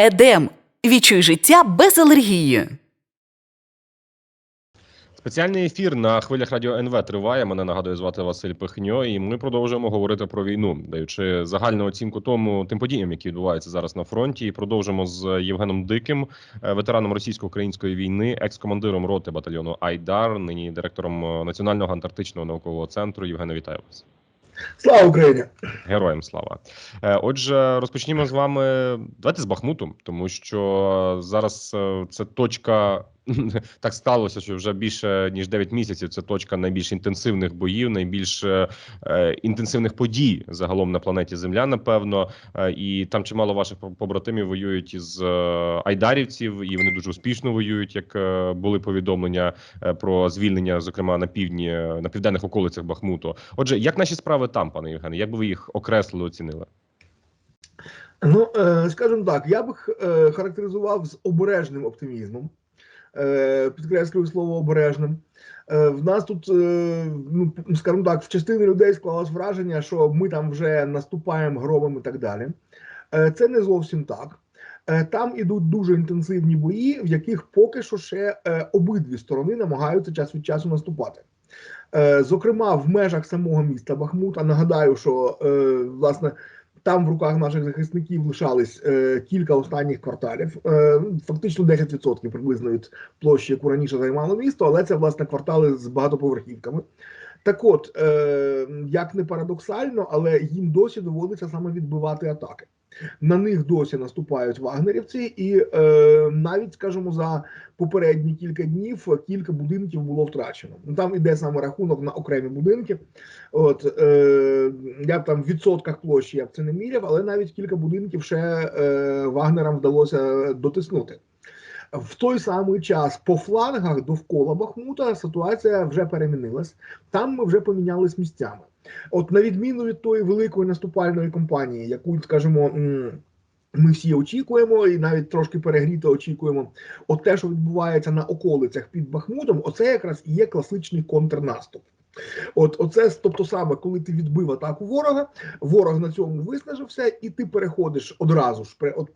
Едем. Відчуй життя без алергії. Спеціальний ефір на хвилях радіо НВ триває. Мене нагадує звати Василь Пихньо, і ми продовжуємо говорити про війну, даючи загальну оцінку тому тим подіям, які відбуваються зараз на фронті. І продовжимо з Євгеном Диким, е, ветераном російсько-української війни, екс-командиром роти батальйону Айдар, нині директором е, Національного антарктичного наукового центру. Євгене, вітаю вас. Слава Україні! Героям слава. Е, Отже, розпочнімо з вами. Давайте з Бахмуту, тому що зараз е, це точка. Так сталося, що вже більше ніж 9 місяців. Це точка найбільш інтенсивних боїв, найбільш е, інтенсивних подій загалом на планеті Земля. Напевно, Е, і там чимало ваших побратимів воюють із е, айдарівців, і вони дуже успішно воюють. Як е, були повідомлення е, про звільнення, зокрема на півдні, е, на південних околицях Бахмуту. Отже, як наші справи там, пане Євгене? Як би ви їх окреслили, оцінили? Ну, е, скажімо так, я б е, характеризував з обережним оптимізмом. Е, Підкреслюю слово обережним. Е, В нас тут, е, ну скажімо так, в частини людей склалось враження, що ми там вже наступаємо громом і так далі. Це не зовсім так. Там ідуть дуже інтенсивні бої, в яких поки що ще обидві сторони намагаються час від часу наступати. Зокрема, в межах самого міста Бахмута нагадаю, що власне там в руках наших захисників лишались е, кілька останніх кварталів, е, фактично 10% приблизно від площі, яку раніше займало місто, але це власне квартали з багатоповерхівками. Так от, е, як не парадоксально, але їм досі доводиться саме відбивати атаки. На них досі наступають вагнерівці, і е, навіть, скажімо, за попередні кілька днів кілька будинків було втрачено. Ну, Там іде саме рахунок на окремі будинки. От е, я там в відсотках площі я б це не міряв, але навіть кілька будинків ще е, вагнерам вдалося дотиснути. В той самий час по флангах довкола Бахмута ситуація вже перемінилась. Там ми вже помінялись місцями. От на відміну від тої великої наступальної кампанії, яку, скажімо, ми всі очікуємо, і навіть трошки перегріто очікуємо. От те, що відбувається на околицях під Бахмутом, оце якраз і є класичний контрнаступ. От, оце, тобто саме, коли ти відбив атаку ворога, ворог на цьому виснажився, і ти переходиш одразу ж. От,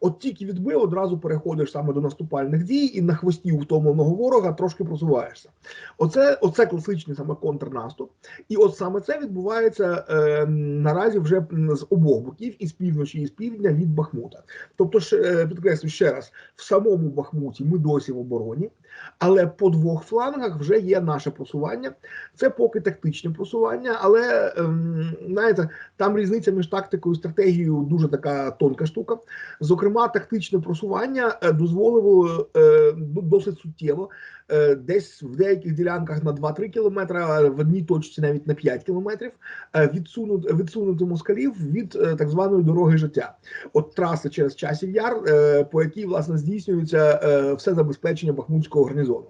от тільки відбив, одразу переходиш саме до наступальних дій, і на хвості втомленого ворога трошки просуваєшся. Оце, оце класичний саме контрнаступ. І от саме це відбувається е, наразі вже з обох боків, і з півночі, і з півдня від Бахмута. Тобто, ще, е, підкреслю ще раз, в самому Бахмуті ми досі в обороні, але по двох флангах вже є наше просування. Це поки тактичне просування, але ем, знаєте, там різниця між тактикою і стратегією дуже така тонка штука. Зокрема, тактичне просування е, дозволило е, досить суттєво. Е, Десь в деяких ділянках на 2-3 кілометри, а в одній точці навіть на 5 кілометрів е, відсунути, відсунути москалів від е, так званої дороги життя. От траса через часів яр, по якій власне здійснюється все забезпечення бахмутського гарнізону.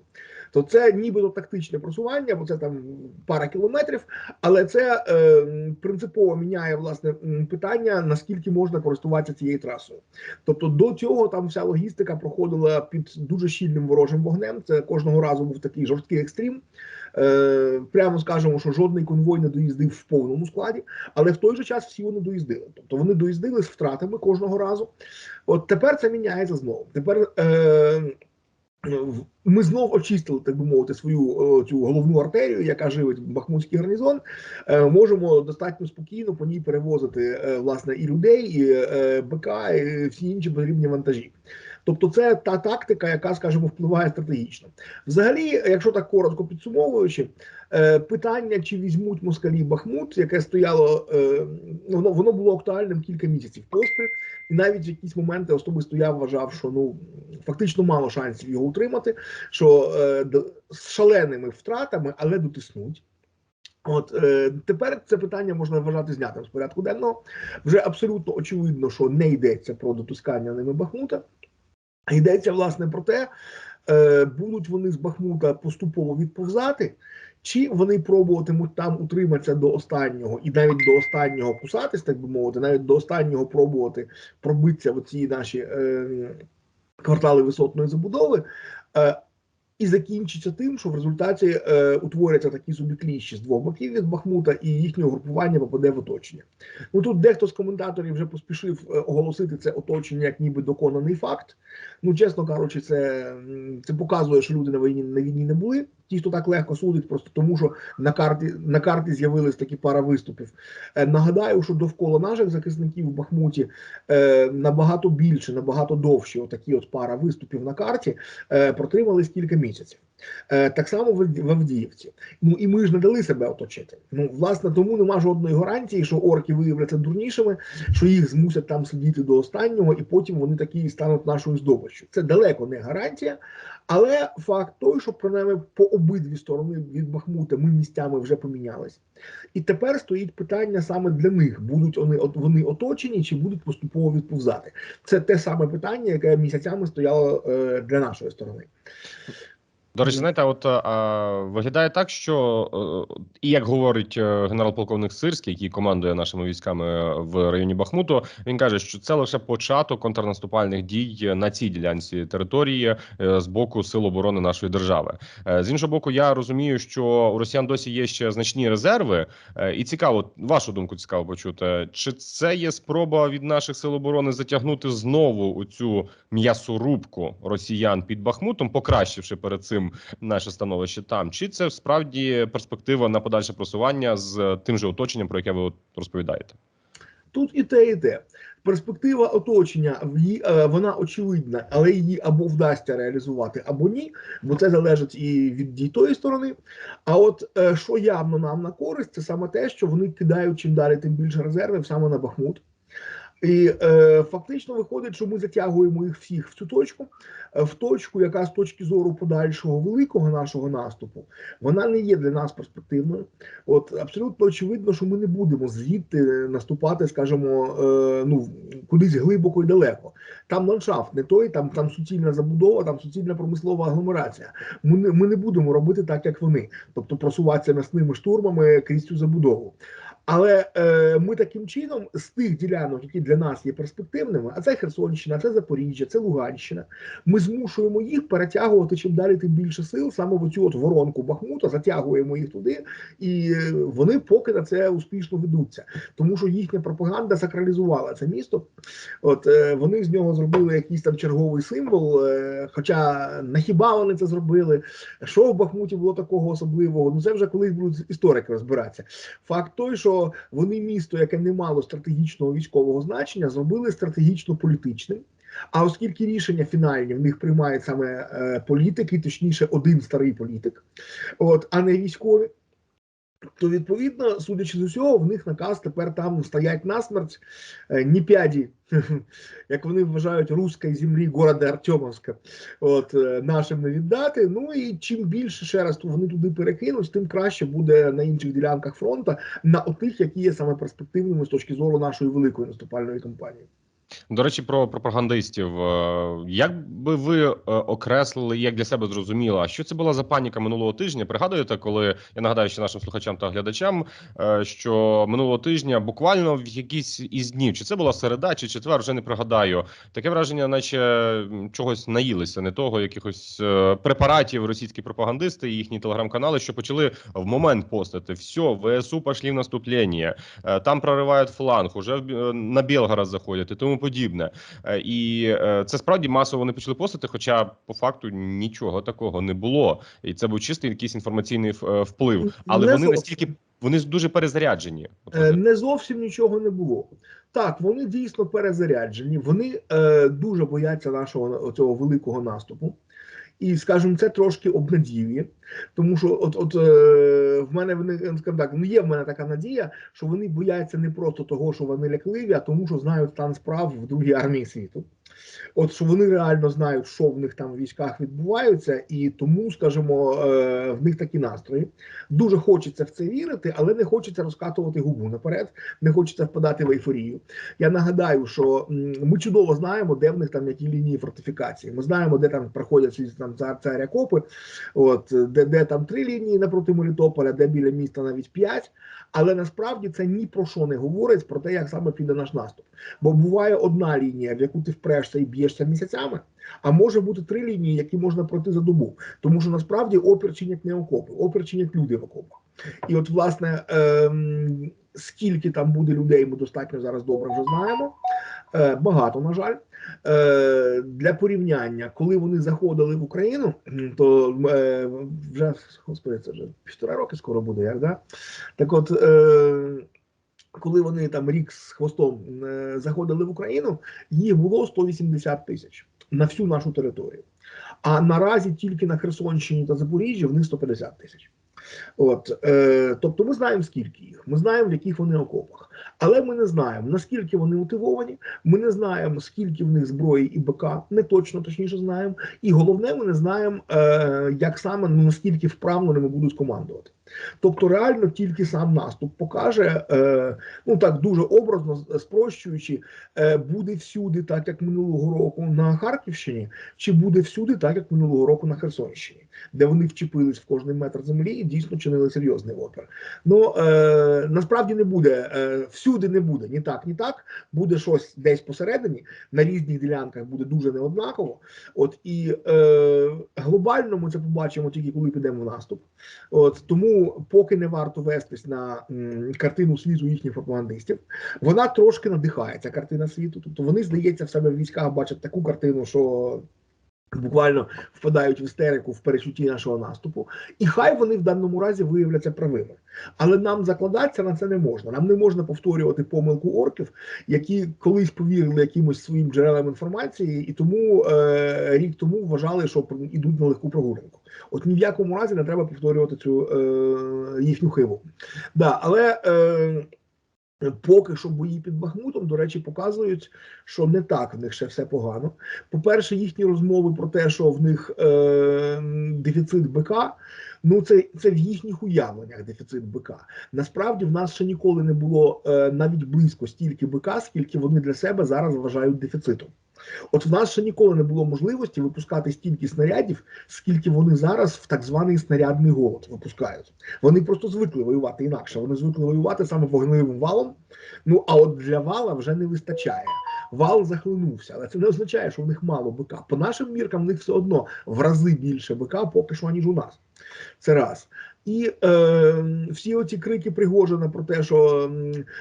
То це нібито тактичне просування, бо це там пара кілометрів, але це е, принципово міняє власне питання, наскільки можна користуватися цією трасою. Тобто до цього там вся логістика проходила під дуже щільним ворожим вогнем. Це кожного разу був такий жорсткий екстрім. Е, прямо скажемо, що жодний конвой не доїздив в повному складі, але в той же час всі вони доїздили. Тобто вони доїздили з втратами кожного разу. От тепер це міняється знову. Тепер е, ми знов очистили, так би мовити, свою е, цю головну артерію, яка живить Бахмутський гарнізон. Е, Можемо достатньо спокійно по ній перевозити е, власне і людей, і БК, і всі інші потрібні вантажі. Тобто, це та тактика, яка, скажімо, впливає стратегічно. Взагалі, якщо так коротко підсумовуючи, е, питання, чи візьмуть москалі Бахмут, яке стояло, е, воно, воно було актуальним кілька місяців поспіль, і навіть в якісь моменти особисто я вважав, що ну фактично мало шансів його утримати, що е, з шаленими втратами, але дотиснуть. От е, тепер це питання можна вважати знятим з порядку денного. Вже абсолютно очевидно, що не йдеться про дотискання ними Бахмута. Йдеться власне про те, е, будуть вони з Бахмута поступово відповзати, чи вони пробуватимуть там утриматися до останнього і навіть до останнього кусатись, так би мовити, навіть до останнього пробувати пробитися в ці наші е, квартали висотної забудови. І закінчиться тим, що в результаті е, утворяться такі собі кліщі з двох боків від Бахмута, і їхнє групування попаде в оточення. Ну тут дехто з коментаторів вже поспішив е, оголосити це оточення як ніби доконаний факт. Ну, чесно кажучи, це, це показує, що люди на війні на війні не були. Ті, хто так легко судить, просто тому що на карті на карті з'явились такі пара виступів. Е, нагадаю, що довкола наших захисників в Бахмуті е, набагато більше, набагато довші отакі от пара виступів на карті е, протримались кілька місяців. Е, так само в, Авдіївці. Ну і ми ж не дали себе оточити. Ну, власне, тому нема жодної гарантії, що орки виявляться дурнішими, що їх змусять там сидіти до останнього, і потім вони такі і стануть нашою здобиччю. Це далеко не гарантія, але факт той, що принаймні по обидві сторони від Бахмута ми місцями вже помінялись. І тепер стоїть питання саме для них: будуть вони вони оточені чи будуть поступово відповзати. Це те саме питання, яке місяцями стояло е, для нашої сторони. До речі, знаєте, от а, виглядає так, що е, і як говорить е, генерал-полковник Сирський, який командує нашими військами в районі Бахмуту, він каже, що це лише початок контрнаступальних дій на цій ділянці території е, з боку сил оборони нашої держави. Е, З іншого боку, я розумію, що у росіян досі є ще значні резерви, Е, і цікаво, вашу думку цікаво почути, чи це є спроба від наших сил оборони затягнути знову у цю м'ясорубку росіян під Бахмутом, покращивши перед цим наше становище там, чи це справді перспектива на подальше просування з тим же оточенням, про яке ви от розповідаєте? Тут і те, і те. Перспектива оточення е, вона очевидна, але її або вдасться реалізувати, або ні, бо це залежить і від дій тої сторони. А от е, що явно нам на користь, це саме те, що вони кидають чим далі, тим більше резервів саме на Бахмут. І е, фактично виходить, що ми затягуємо їх всіх в цю точку, е, в точку, яка з точки зору подальшого великого нашого наступу, вона не є для нас перспективною. От абсолютно очевидно, що ми не будемо звідти наступати, скажімо, е, ну кудись глибоко і далеко. Там ландшафт не той, там там суцільна забудова, там суцільна промислова агломерація. Ми не ми не будемо робити так, як вони, тобто просуватися м'ясними штурмами крізь цю забудову. Але е, ми таким чином з тих ділянок, які для нас є перспективними, а це Херсонщина, це Запоріжжя, це Луганщина. Ми змушуємо їх перетягувати чим далі, тим більше сил саме в цю от воронку Бахмута, затягуємо їх туди, і е, вони поки на це успішно ведуться, тому що їхня пропаганда сакралізувала це місто. От е, вони з нього зробили якийсь там черговий символ. Е, хоча на хіба вони це зробили? Що в Бахмуті було такого особливого? Ну це вже колись будуть історики розбиратися. Факт той, що вони місто, яке не мало стратегічного військового значення, зробили стратегічно політичним. А оскільки рішення фінальні в них приймають саме е, політики, точніше, один старий політик, от а не військові. То відповідно, судячи з усього, в них наказ тепер там стоять насмерть е, ні п'яді, як вони вважають, руської землі города Артемовська, от е, нашим не віддати. Ну і чим більше ще раз вони туди перекинуть, тим краще буде на інших ділянках фронту, на отих, які є саме перспективними з точки зору нашої великої наступальної кампанії. До речі, про пропагандистів. Е, Як би ви е, окреслили, як для себе зрозуміла, а що це була за паніка минулого тижня? Пригадуєте, коли я нагадаю ще нашим слухачам та глядачам, е, що минулого тижня буквально в якийсь із днів, чи це була середа, чи четвер, вже не пригадаю. Таке враження, наче чогось наїлися, не того, якихось препаратів російські пропагандисти і їхні телеграм-канали, що почали в момент постати. Все, ВСУ пошли в наступлення, там проривають фланг, уже на Білгород заходять тому подібне. Е, І е, це справді масово вони почали постати, хоча по факту нічого такого не було. І це був чистий якийсь інформаційний е, вплив. Але Не вони зовсім. настільки вони дуже перезаряджені. Не зовсім нічого не було. Так, вони дійсно перезаряджені, вони е, дуже бояться нашого цього великого наступу. І, скажімо, це трошки обнадіює, тому що от, от е, в мене вони скажімо так, ну є в мене така надія, що вони бояться не просто того, що вони лякливі, а тому, що знають стан справ в другій армії світу. От що вони реально знають, що в них там в військах відбувається, і тому, скажімо, е, в них такі настрої. Дуже хочеться в це вірити, але не хочеться розкатувати губу наперед, не хочеться впадати в ейфорію. Я нагадаю, що ми чудово знаємо, де в них там які лінії фортифікації. Ми знаємо, де там проходять там цар царь окопи, от де, де там три лінії напроти Мелітополя, де біля міста навіть п'ять. Але насправді це ні про що не говорить про те, як саме піде наш наступ. Бо буває одна лінія, в яку ти впрешся і б'єшся місяцями. А може бути три лінії, які можна пройти за добу. Тому що насправді опір чинять не окопи, опір чинять люди в окопах. І от, власне, ем, скільки там буде людей, ми достатньо зараз добре вже знаємо. Е, багато, на жаль. Е, для порівняння, коли вони заходили в Україну, то е, вже господи, це вже півтора роки скоро буде, як да? Так от. Е, коли вони там рік з хвостом е, заходили в Україну, їх було 180 тисяч на всю нашу територію. А наразі тільки на Херсонщині та Запоріжжі в них 150 тисяч. От, е, тобто ми знаємо, скільки їх, ми знаємо, в яких вони окопах, але ми не знаємо, наскільки вони мотивовані, ми не знаємо, скільки в них зброї і БК, не точно точніше знаємо. І головне, ми не знаємо, е, як саме ну, наскільки вправно ними будуть командувати. Тобто, реально тільки сам наступ покаже, е, ну так дуже образно спрощуючи, е, буде всюди, так як минулого року на Харківщині, чи буде всюди, так як минулого року на Херсонщині, де вони вчепились в кожний метр землі і дійсно чинили серйозний опір. Ну е, насправді не буде е, всюди, не буде ні так, ні так. Буде щось десь посередині на різних ділянках буде дуже неоднаково. От і е, глобально ми це побачимо тільки коли підемо в наступ. От тому, поки не варто вестись на картину світу їхніх пропагандистів, вона трошки надихає ця картина світу. Тобто вони, здається, в себе в військах бачать таку картину, що. Буквально впадають в істерику в перечутті нашого наступу, і хай вони в даному разі виявляться правими. Але нам закладатися на це не можна. Нам не можна повторювати помилку орків, які колись повірили якимось своїм джерелам інформації, і тому е, рік тому вважали, що йдуть на легку прогулянку. От ні в якому разі не треба повторювати цю е, їхню хибу. Да, але е, Поки що бої під Бахмутом, до речі, показують, що не так в них ще все погано. По-перше, їхні розмови про те, що в них е, дефіцит БК, ну це, це в їхніх уявленнях дефіцит БК. Насправді в нас ще ніколи не було е, навіть близько стільки БК, скільки вони для себе зараз вважають дефіцитом. От в нас ще ніколи не було можливості випускати стільки снарядів, скільки вони зараз в так званий снарядний голод випускають. Вони просто звикли воювати інакше. Вони звикли воювати саме вогневим валом. Ну а от для вала вже не вистачає. Вал захлинувся, але це не означає, що в них мало БК. По нашим міркам в них все одно в рази більше БК, поки що ніж у нас. Це раз. І е, всі оці крики Пригожина про те, що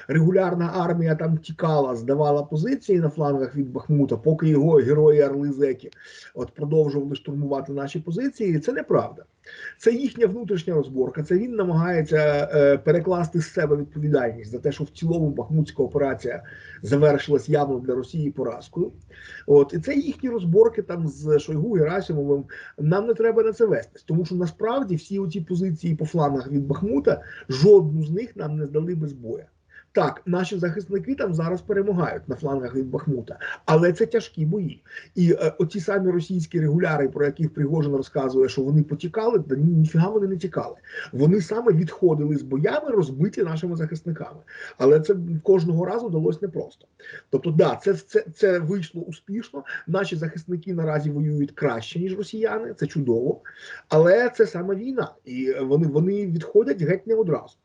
регулярна армія там тікала, здавала позиції на флангах від Бахмута, поки його герої Орли Зеки от продовжували штурмувати наші позиції. Це неправда. Це їхня внутрішня розборка. Це він намагається е, перекласти з себе відповідальність за те, що в цілому Бахмутська операція завершилась явно для Росії поразкою. От і це їхні розборки там з Шойгу Герасимовим. Нам не треба на це вестись, тому що насправді всі оці позиції по флангах від Бахмута жодну з них нам не здали без боя. Так, наші захисники там зараз перемагають на флангах від Бахмута, але це тяжкі бої. І е, оті самі російські регуляри, про яких Пригожин розказує, що вони потікали, та ні, ніфіга вони не тікали. Вони саме відходили з боями, розбиті нашими захисниками. Але це кожного разу вдалося непросто. Тобто, да, це, це, це вийшло успішно. Наші захисники наразі воюють краще ніж росіяни. Це чудово, але це саме війна, і вони, вони відходять геть не одразу.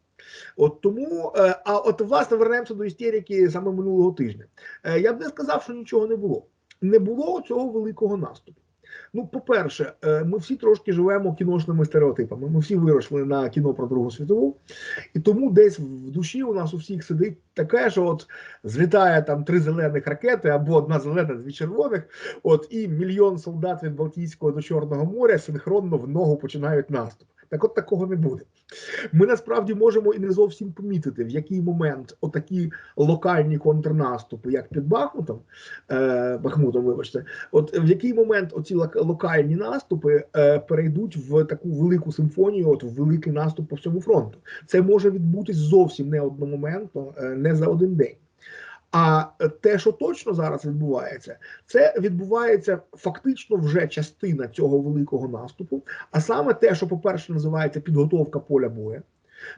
От тому, е, а от власне вернемося до істерики саме минулого тижня. Е, Я б не сказав, що нічого не було. Не було цього великого наступу. Ну, по-перше, е, ми всі трошки живемо кіношними стереотипами. Ми всі виросли на кіно про Другу світову, і тому десь в душі у нас у всіх сидить таке, що от злітає там три зелених ракети або одна зелена, дві червоних. От і мільйон солдат від Балтійського до Чорного моря синхронно в ногу починають наступ. Так от такого не буде. Ми насправді можемо і не зовсім помітити, в який момент отакі локальні контрнаступи, як під Бахмутом, е, Бахмутом, вибачте, от в який момент оці локальні наступи е, перейдуть в таку велику симфонію, от в великий наступ по всьому фронту. Це може відбутись зовсім не одномоментно, е, не за один день. А те, що точно зараз відбувається, це відбувається фактично вже частина цього великого наступу. А саме те, що, по-перше, називається підготовка поля бою.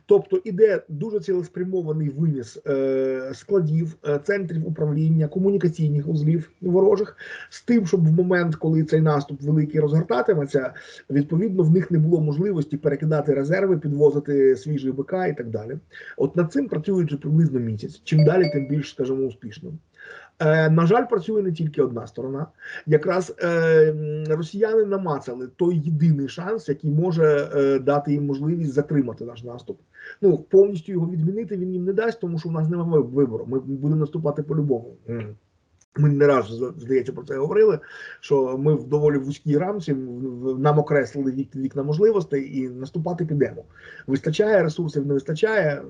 Тобто іде дуже цілеспрямований виніс е, складів, е, центрів управління, комунікаційних узлів ворожих з тим, щоб в момент, коли цей наступ великий розгортатиметься, відповідно в них не було можливості перекидати резерви, підвозити свіжий БК і так далі. От над цим працюють вже приблизно місяць. Чим далі, тим більш, скажімо, успішно. Е, на жаль, працює не тільки одна сторона. Якраз е, росіяни намацали той єдиний шанс, який може е, дати їм можливість затримати наш наступ. Ну повністю його відмінити він їм не дасть, тому що в нас немає вибору. Ми будемо наступати по-любому. Ми не раз здається про це говорили. Що ми в доволі вузькій рамці нам окреслили вік, вікна можливостей і наступати підемо. Вистачає ресурсів, не вистачає.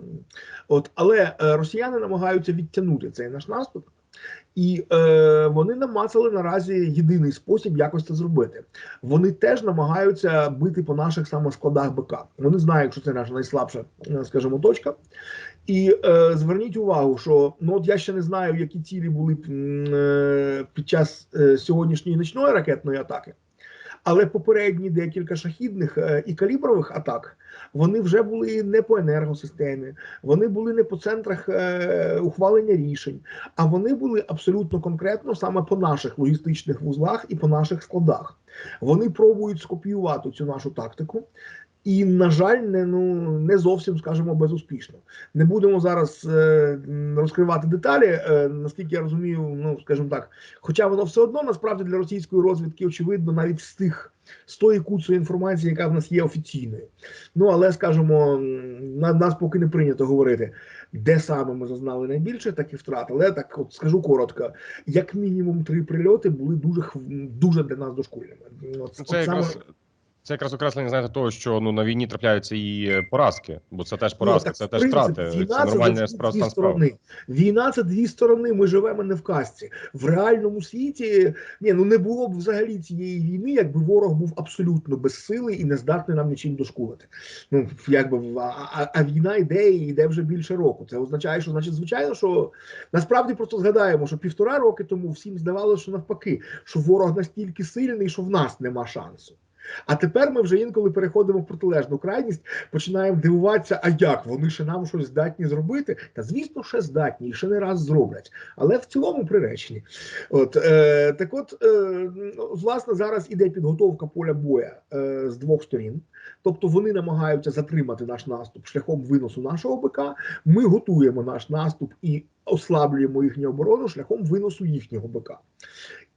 От, але росіяни намагаються відтягнути цей наш наступ, і е, вони намацали наразі єдиний спосіб якось це зробити. Вони теж намагаються бити по наших саме складах БК. Вони знають, що це наша найслабша, е, скажімо, точка. І е, зверніть увагу, що ну от я ще не знаю, які цілі були е, під час е, сьогоднішньої нічної ракетної атаки. Але попередні декілька шахідних е, і калібрових атак вони вже були не по енергосистемі, вони були не по центрах е, ухвалення рішень, а вони були абсолютно конкретно саме по наших логістичних вузлах і по наших складах. Вони пробують скопіювати цю нашу тактику. І, на жаль, не ну не зовсім скажімо безуспішно. Не будемо зараз е, розкривати деталі. Е, наскільки я розумію, ну скажімо так, хоча воно все одно насправді для російської розвідки очевидно навіть з тих з тої куцої інформації, яка в нас є офіційною. Ну але скажімо, на нас поки не прийнято говорити, де саме ми зазнали найбільше таких втрат. Але так от скажу коротко: як мінімум три прильоти були дуже дуже для нас дошкульними. От, Ну, от саме- якраз це якраз окреслення знаєте того, що ну на війні трапляються і е, поразки, бо це теж поразки, Ну, це теж втрати. Війна Це нормальний дві- справ дві стан справ. сторони. Війна це дві сторони. Ми живемо не в казці. В реальному світі ні, ну не було б взагалі цієї війни, якби ворог був абсолютно безсилий і не здатний нам нічим дошкулити. Ну якби а, а, а війна йде і йде вже більше року. Це означає, що значить, звичайно, що насправді просто згадаємо, що півтора роки тому всім здавалося, що навпаки, що ворог настільки сильний, що в нас нема шансу. А тепер ми вже інколи переходимо в протилежну крайність, починаємо дивуватися, а як вони ще нам щось здатні зробити? Та звісно, ще здатні ще не раз зроблять, але в цілому приречені. От е, так, от е, ну, власне зараз іде підготовка поля боя е, з двох сторін. Тобто вони намагаються затримати наш наступ шляхом виносу нашого БК. Ми готуємо наш наступ і ослаблюємо їхню оборону шляхом виносу їхнього БК.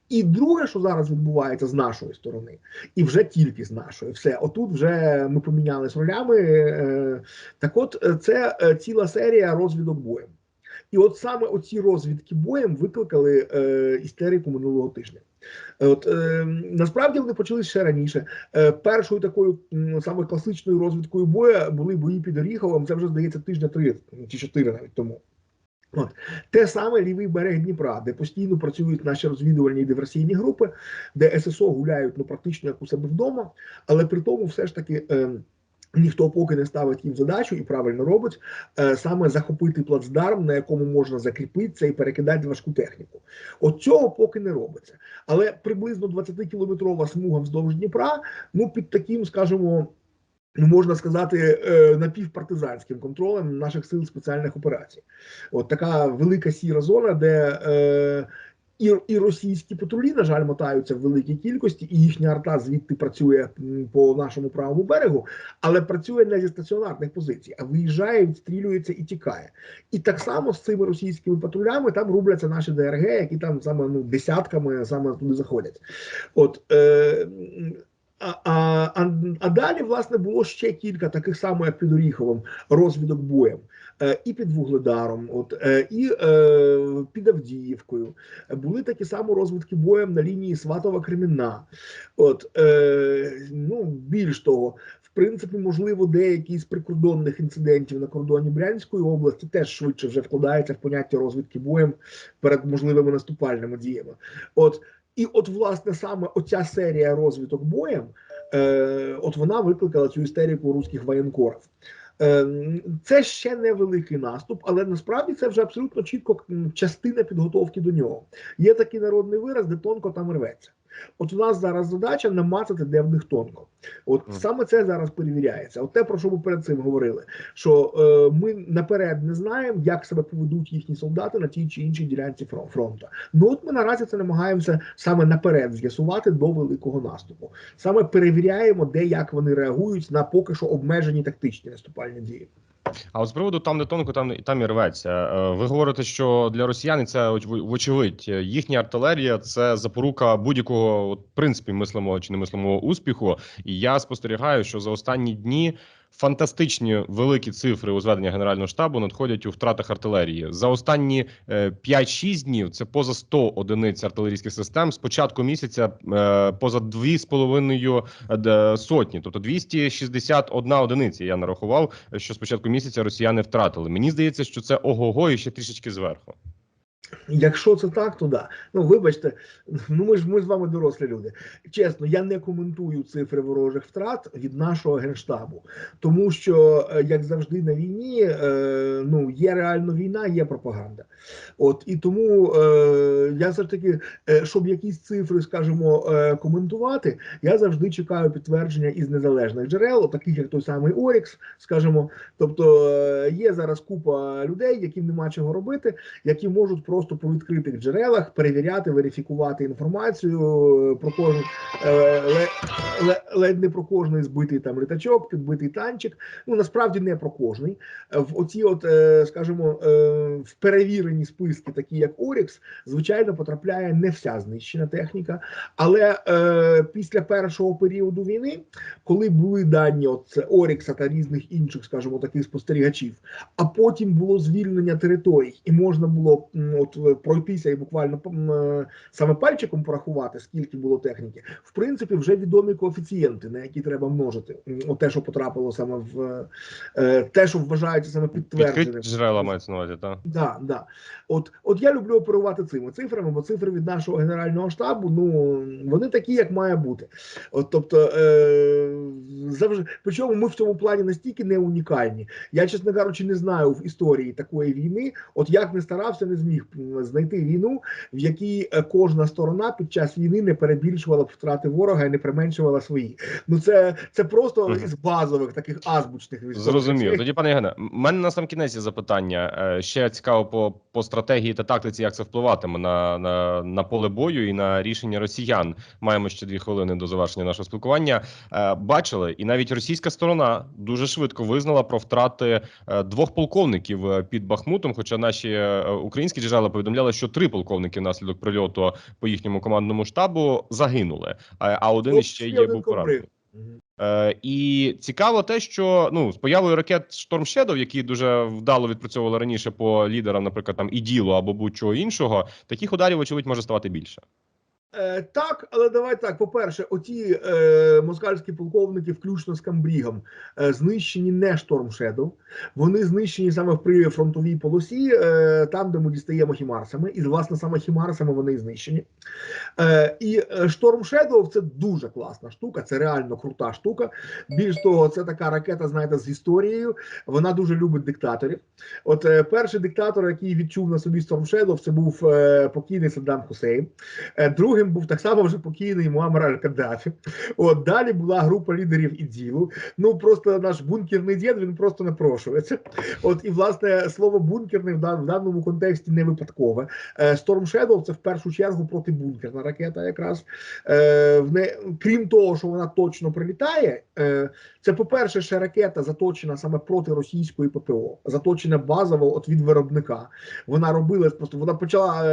І друге, що зараз відбувається з нашої сторони, і вже тільки з нашої, все отут вже ми помінялись ролями. е, Так, от е, це е, ціла серія розвідок боєм. І от саме оці розвідки боєм викликали істерику минулого тижня. От е, насправді вони почалися ще раніше. Е, першою такою саме класичною розвідкою бою були бої під Оріховом. Це вже здається тижня три чи чотири навіть тому. От те саме лівий берег Дніпра, де постійно працюють наші розвідувальні диверсійні групи, де ССО гуляють ну практично як у себе вдома, але при тому все ж таки. Е, Ніхто поки не ставить їм задачу і правильно робить е, саме захопити плацдарм, на якому можна закріпитися і перекидати важку техніку. От цього поки не робиться. Але приблизно 20-кілометрова смуга вздовж Дніпра, ну під таким, скажімо, можна сказати, е, напівпартизанським контролем наших сил спеціальних операцій. От така велика сіра зона, де е, і, і російські патрулі, на жаль, мотаються в великій кількості, і їхня арта звідти працює по нашому правому берегу, але працює не зі стаціонарних позицій, а виїжджає, відстрілюється і тікає. І так само з цими російськими патрулями там рубляться наші ДРГ, які там саме ну десятками саме туди заходять. От е, а, а, а, далі, власне, було ще кілька таких само, як під Оріховим, розвідок боєм. Е, І під Вугледаром, от е, і е, під Авдіївкою були такі самі розвідки боєм на лінії Сватова Кремінна. От е, ну більш того, в принципі, можливо, деякі з прикордонних інцидентів на кордоні Брянської області теж швидше вже вкладаються в поняття розвідки боєм перед можливими наступальними діями. От і от, власне, саме оця серія розвиток боєм, е, от вона викликала цю істерику руських воєнкорів. Е, Це ще не великий наступ, але насправді це вже абсолютно чітко частина підготовки до нього. Є такий народний вираз, де тонко там рветься. От у нас зараз задача намацати, де в них тонко. От саме це зараз перевіряється. От те, про що ми перед цим говорили, що е, ми наперед не знаємо, як себе поведуть їхні солдати на тій чи іншій ділянці фронту. Ну от ми наразі це намагаємося саме наперед з'ясувати до великого наступу. Саме перевіряємо, де як вони реагують на поки що обмежені тактичні наступальні дії. А от з приводу там, де тонко, там там і рветься. Е, Ви говорите, що для росіян це оч- вочевидь, е, їхня артилерія це запорука будь-якого в принципі мислимого чи немислимого успіху. І я спостерігаю, що за останні дні фантастичні великі цифри у зведення генерального штабу надходять у втратах артилерії. За останні е, 5-6 днів це поза 100 одиниць артилерійських систем. З початку місяця е, поза 2,5 е, сотні, тобто 261 одиниця. Я нарахував, що з початку місяця росіяни втратили. Мені здається, що це ого-го і ще трішечки зверху. Якщо це так, то да. Ну вибачте, ну ми ж ми з вами дорослі люди. Чесно, я не коментую цифри ворожих втрат від нашого генштабу, тому що е, як завжди на війні, е, ну є реально війна, є пропаганда. От і тому е, я все ж таки, е, щоб якісь цифри, скажімо, е, коментувати, я завжди чекаю підтвердження із незалежних джерел, таких як той самий Орікс, скажімо. Тобто е, є зараз купа людей, яким нема чого робити, які можуть просто по відкритих джерелах перевіряти, верифікувати інформацію е, про кожен е, ле- ле- ледь не про кожний збитий там літачок, підбитий танчик. Ну насправді не про кожний. В оці, от е, скажімо, в перевірені списки, такі як Орікс, звичайно, потрапляє не вся знищена техніка. Але після першого періоду війни, коли були дані от Орікса та різних інших, скажімо, таких спостерігачів, а потім було звільнення територій, і можна було от е, пройтися і буквально е, саме пальчиком порахувати, скільки було техніки. В принципі, вже відомі коефіцієнти, на які треба множити. От те, що потрапило саме в е, те, що вважається саме підтвердженим. Джерела мається на увазі, так? Да, да. От, от я люблю оперувати цими цифрами, бо цифри від нашого генерального штабу, ну вони такі, як має бути. От, тобто, е, завжди, причому ми в цьому плані настільки не унікальні. Я, чесно кажучи, не знаю в історії такої війни. От як не старався, не зміг знайти війну, в якій е, кожна сторона під час війни не перебільшувала б втрати ворога і не применшувала свої. Ну це, це просто із базових таких азбучних військових Зрозумів. Тоді, пане Євгене, мене на сам кінець є запитання. Е, Ще цікаво по, по стратегії та тактиці, як це впливатиме на, на, на поле бою і на рішення росіян. Маємо ще дві хвилини до завершення нашого спілкування. Е, Бачили, і навіть російська сторона дуже швидко визнала про втрати двох полковників під Бахмутом. Хоча наші українські джерела повідомляли, що три полковники внаслідок прильоту по їхньому командному штабу загинули. А, один ще є був поранений. Е, і цікаво те, що ну з появою ракет Storm Shadow, які дуже вдало відпрацьовували раніше по лідерам, наприклад, там іділу або будь-чого іншого, таких ударів, очевидь, може ставати більше. Е, так, але давай так. По-перше, оті е, москальські полковники, включно з Камбрігом, е, знищені не Shadow. Вони знищені саме в прифронтовій полосі, е, там, де ми дістаємо хімарсами, і власне саме хімарсами вони і знищені. Е, і Shadow це дуже класна штука, це реально крута штука. Більш того, це така ракета, знаєте, з історією. Вона дуже любить диктаторів. От е, перший диктатор, який відчув на собі Shadow, це був е, покійний Саддам Хусейн. Е, Другим був так само вже покійний Муаммар Аль-Каддафі. От далі була група лідерів іділу. Ну просто наш бункерний дід він просто напрошується. От і власне слово бункерний в дан- в даному контексті не випадкове. Е, Storm Shadow – це в першу чергу протибункерна ракета, якраз Е, в не крім того, що вона точно прилітає. е, Це, по-перше, ще ракета заточена саме проти російської ППО, заточена базово от від виробника. Вона робила просто вона почала,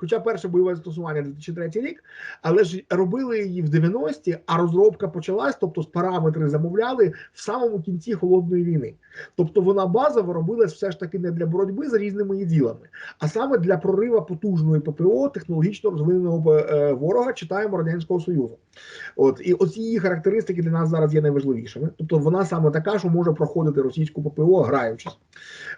хоча перше бойове застосування 2003 рік, але ж робили її в 90-ті, а розробка почалась, тобто з параметри замовляли в самому кінці холодної війни. Тобто вона базово робилась все ж таки не для боротьби з різними її ділами, а саме для прорива потужної ППО технологічно розвиненого е, ворога, читаємо радянського союзу. От і оці її характеристики для нас зараз є найважливішими. Тобто вона саме така, що може проходити російську ППО, граючись.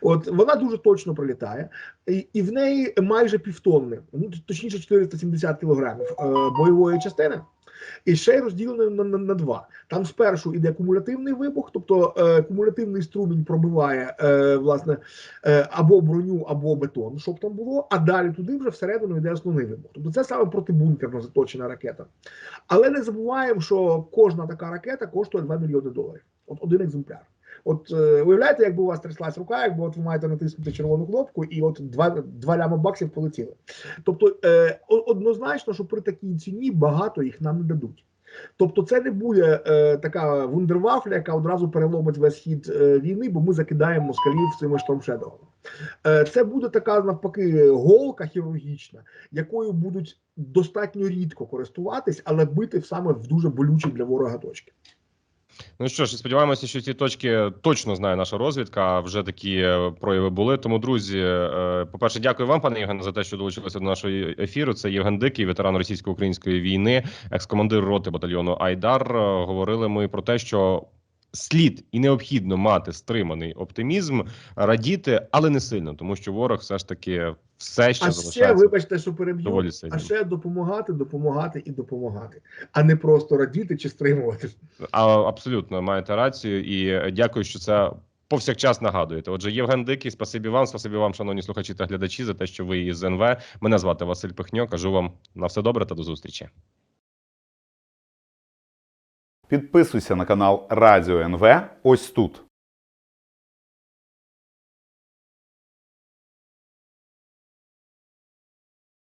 От вона дуже точно прилітає, і, і в неї майже півтонни, ну точніше 470 кілограмів е, бойової частини. І ще й розділений на, на, на два. Там спершу іде кумулятивний вибух, тобто е, кумулятивний струмінь пробиває е, власне е, або броню, або бетон, щоб там було, а далі туди вже всередину йде основний вибух. Тобто це саме протибункерно заточена ракета. Але не забуваємо, що кожна така ракета коштує 2 мільйони доларів. От один екземпляр. От е, уявляєте, якби у вас тряслась рука, якби от ви маєте натиснути червону кнопку, і от два, два ляма баксів полетіли. Тобто е, однозначно, що при такій ціні багато їх нам не дадуть. Тобто, це не буде е, така вундервафля, яка одразу переломить весь хід е, війни, бо ми закидаємо москалів цими штормшедовами. Е, це буде така навпаки голка хірургічна, якою будуть достатньо рідко користуватись, але бити саме в дуже болючі для ворога точки. Ну що ж, сподіваємося, що ці точки точно знає наша розвідка. Вже такі е, прояви були. Тому, друзі, е, по-перше, дякую вам, пане Євгене, за те, що долучилися до нашого ефіру. Це Євген Дикий, ветеран російсько-української війни, екс-командир роти батальйону Айдар. Е, Говорили ми про те, що. Слід і необхідно мати стриманий оптимізм, радіти, але не сильно, тому що ворог все ж таки все ще А ще, вибачте, що переб'ю, а ще допомагати, допомагати і допомагати, а не просто радіти чи стримувати. А, абсолютно маєте рацію, і дякую, що це повсякчас нагадуєте. Отже, Євген Дикий, спасибі вам, спасибі вам, шановні слухачі та глядачі, за те, що ви із НВ. Мене звати Василь Пихньо. Кажу вам на все добре та до зустрічі. Підписуйся на канал Радіо НВ ось тут.